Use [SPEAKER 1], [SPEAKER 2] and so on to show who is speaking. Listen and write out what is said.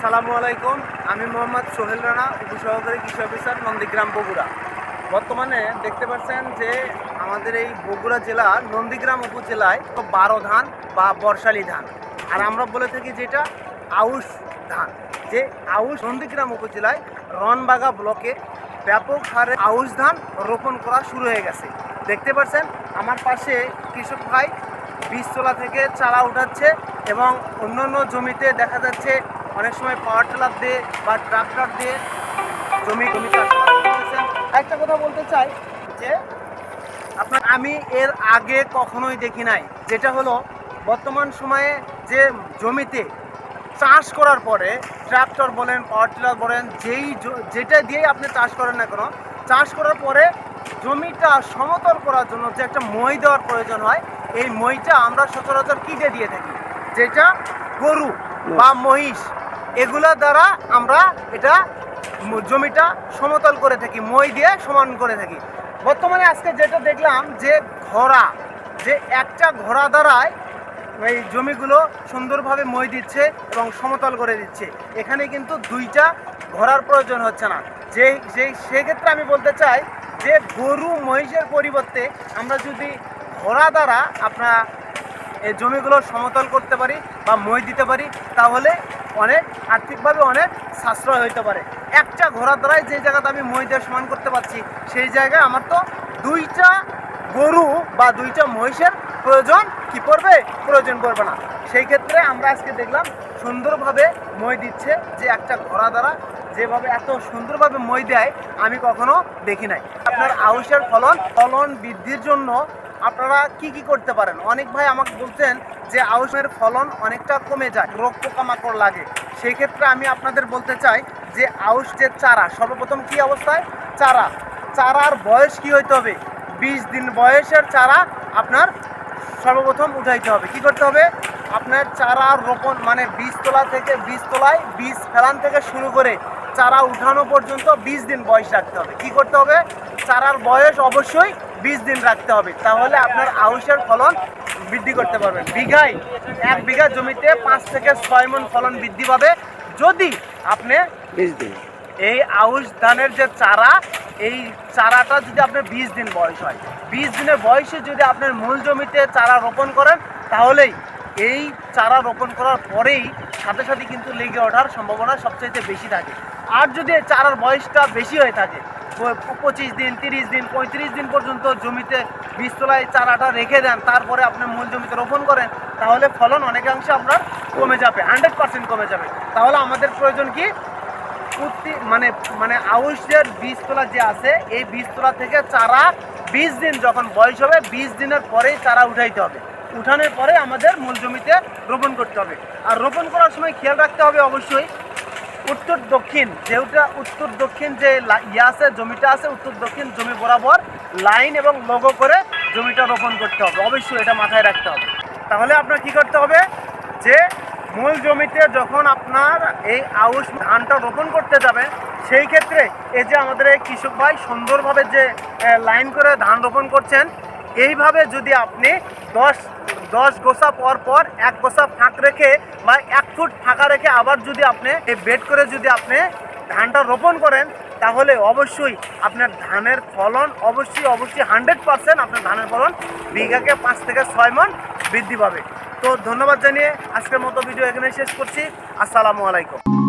[SPEAKER 1] আসসালামু আলাইকুম। আমি মোহাম্মদ সোহেল রানা, উপসহকারী কৃষি অফিসার, নন্দীগ্রাম, বগুড়া। বর্তমানে দেখতে পাচ্ছেন যে আমাদের এই বগুড়া জেলা নন্দীগ্রাম উপজেলায় বারো ধান বা বর্ষালি ধান। আর আমরা বলে থাকি যেটা আউশ ধান। যে আউশ নন্দীগ্রাম উপজেলায় রনবাগা ব্লকে ব্যাপক হারে আউশ ধান রোপণ করা শুরু হয়ে গেছে। দেখতে পাচ্ছেন, আমার পাশে কৃষক ভাই বীজতলা থেকে চারা উঠাচ্ছে এবং অন্যান্য জমিতে দেখা যাচ্ছে অনেক সময় পাওয়ার টিলার দিয়ে বা ট্রাক্টর দিয়ে জমি জমি একটা কথা বলতে চাই যে, আপনার আমি এর আগে কখনোই দেখি নাই। যেটা হলো, বর্তমান সময়ে যে জমিতে চাষ করার পরে ট্রাক্টর বলেন পাওয়ার টিলার বলেন, যেই যেটা দিয়েই আপনি চাষ করেন না কেন, চাষ করার পরে জমিটা সমতল করার জন্য যে একটা মই দেওয়ার প্রয়োজন হয়, এই মইটা আমরা সচরাচর কিনে দিয়ে থাকি? যেটা গরু বা মহিষ এগুলা দ্বারা আমরা এটা জমিটা সমতল করে থাকি, মই দিয়ে সমান করে থাকি। বর্তমানে আজকে যেটা দেখলাম যে ঘোড়া যে একটা ঘোড়া দ্বারায় এই জমিগুলো সুন্দরভাবে মই দিচ্ছে এবং সমতল করে দিচ্ছে। এখানে কিন্তু দুইটা ঘোড়ার প্রয়োজন হচ্ছে না। যে যেই সেক্ষেত্রে আমি বলতে চাই যে গরু মহিষের পরিবর্তে আমরা যদি ঘোড়া দ্বারা আপনার এই জমিগুলো সমতল করতে পারি বা মই দিতে পারি, তাহলে অনেক, আর্থিকভাবে অনেক সাশ্রয় হইতে পারে। একটা ঘোড়ার দ্বারাই যে জায়গাতে আমি দিয়ে সমান করতে পারছি, সেই জায়গায় আমার তো দুইটা গরু বা দুইটা মহিষের প্রয়োজন কি পড়বে, প্রয়োজন পড়বে না। সেই ক্ষেত্রে আমরা আজকে দেখলাম, সুন্দরভাবে মই দিচ্ছে যে একটা ঘোড়া দ্বারা যেভাবে এত সুন্দরভাবে মই দেয়, আমি কখনো দেখি নাই। আপনার আউশের ফলন ফলন বৃদ্ধির জন্য আপনারা কি কি করতে পারেন? অনেক ভাই আমাকে বলছেন যে আউশের ফলন অনেকটা কমে যায়, রোগ পোকামাকড় লাগে। সেই ক্ষেত্রে আমি আপনাদের বলতে চাই যে আউশ যে চারা, সর্বপ্রথম কি অবস্থায়? চারা। চারার বয়স কি হইতে হবে? বিশ দিন বয়সের চারা আপনার সর্বপ্রথম উঠাইতে হবে। কি করতে হবে? আপনার চারা রোপণ মানে বীজ তোলা থেকে, বীজ তোলায় বীজ ফেলান থেকে শুরু করে চারা উঠানো পর্যন্ত বিশ দিন বয়স রাখতে হবে। কি করতে হবে? চারার বয়স অবশ্যই বিশ দিন রাখতে হবে তাহলে আপনার আউশের ফলন বৃদ্ধি করতে পারবেন। বিঘায় এক বিঘা জমিতে পাঁচ থেকে ছয় মন ফলন বৃদ্ধি পাবে। যদি আপনি
[SPEAKER 2] বিশ দিন।
[SPEAKER 1] এই আউশ ধানের যে চারা এই চারাটা যদি আপনার বিশ দিন বয়স হয় বিশ দিনের বয়সে যদি আপনার মূল জমিতে চারা রোপণ করেন তাহলেই এই চারা রোপণ করার পরেই সাথে সাথে কিন্তু লেগে ওঠার সম্ভাবনা সবচাইতে বেশি থাকে। আর যদি চারার বয়সটা বেশি হয়ে থাকে পঁচিশ দিন, তিরিশ দিন, পঁয়ত্রিশ দিন পর্যন্ত জমিতে বীজতলায় চারাটা রেখে দেন, তারপরে আপনি মূল জমিতে রোপণ করেন, তাহলে ফলন অনেকাংশে আপনার কমে যাবে হান্ড্রেড পার্সেন্ট কমে যাবে। তাহলে আমাদের প্রয়োজন কি? প্রতি মানে মানে আউশের বীজতলা যে আছে, এই বীজতলা থেকে চারা বিশ দিন যখন বয়স হবে, বিশ দিনের পরেই চারা উঠাইতে হবে। উঠানোর পরে আমাদের মূল জমিতে রোপণ করতে হবে। আর রোপণ করার সময় খেয়াল রাখতে হবে অবশ্যই উত্তর দক্ষিণ যেটা উত্তর দক্ষিণ যে ইয়ে আছে, জমিটা আছে, উত্তর দক্ষিণ জমি বরাবর লাইন এবং লোগো করে জমিটা রোপণ করতে হবে। অবশ্যই এটা মাথায় রাখতে হবে। তাহলে আপনার কি করতে হবে? যে মূল জমিতে যখন আপনার এই আউশ ধানটা রোপণ করতে যাবেন, সেই ক্ষেত্রে এই যে আমাদের এই কৃষক ভাই সুন্দরভাবে যে লাইন করে ধান রোপণ করছেন, এইভাবে যদি আপনি দশ দশ গোসা পর পর এক গোসা ফাঁক রেখে বা এক ফুট ফাঁকা রেখে আবার যদি আপনি এই বেড করে যদি আপনি ধানটা রোপণ করেন, তাহলে অবশ্যই আপনার ধানের ফলন অবশ্যই অবশ্যই হান্ড্রেড পারসেন্ট আপনার ধানের ফলন বিঘাকে পাঁচ থেকে ছয় মন বৃদ্ধি পাবে। তো ধন্যবাদ জানিয়ে আজকের মতো ভিডিও এখানে শেষ করছি। আসসালামু আলাইকুম।